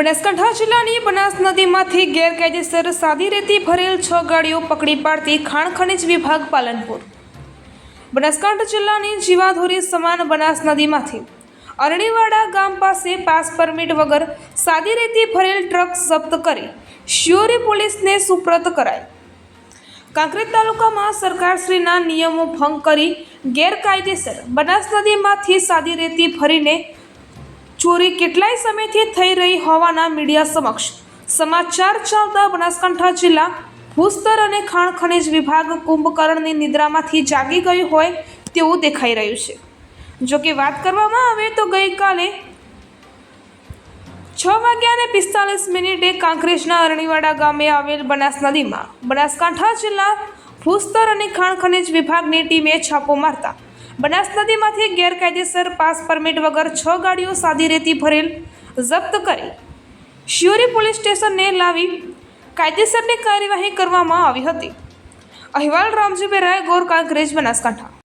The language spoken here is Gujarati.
બનાસકાંઠા જિલ્લાની બનાસ નદીમાંથી ગેરકાયદેસર સાદી રેતી ભરેલ છ ગાડીઓ પકડી પાડતી ખાણ ખનિજ વિભાગ પાલનપુર. બનાસકાંઠા જિલ્લાની જીવાધોરી સમાન બનાસ નદીમાંથી અરણીવાડા ગામ પાસે પાસ પરમિટ વગર સાદી રેતી ભરેલ ટ્રક જપ્ત કરી શિયોરી પોલીસને સુપ્રત કરાઈ. કાંકરેજ તાલુકામાં સરકારશ્રીના નિયમો ભંગ કરી ગેરકાયદેસર બનાસ નદીમાંથી સાદી રેતી ભરીને ચોરી કેટલાય સમયથી થઈ રહી હોવાના મીડિયા સમક્ષ સમાચાર ચાલતા બનાસકાંઠા જિલ્લા ભૂસ્તર અને ખાણ ખનિજ વિભાગ કુંભકર્ણની નિદ્રામાંથી જાગી ગયું હોય તેવું દેખાઈ રહ્યું છે. જો કે વાત કરવામાં આવે તો ગઈકાલે છ વાગ્યા અને પિસ્તાલીસ મિનિટે કાંકરેજના અરણીવાડા ગામે આવેલ બનાસ નદીમાં બનાસકાંઠા જિલ્લા ભૂસ્તર અને ખાણ ખનિજ વિભાગની ટીમે છાપો મારતા બનાસ નદીમાંથી ગેરકાયદેસર પાસ પરમિટ વગર છ ગાડીઓ સાદી રેતી ભરેલ જપ્ત કરી. શિયોરી પોલીસ સ્ટેશનને લાવી કાયદેસરની કાર્યવાહી કરવામાં આવી હતી. અહેવાલ રામજીભાઈ રાય ગોર કાંકરેજ બનાસકાંઠા.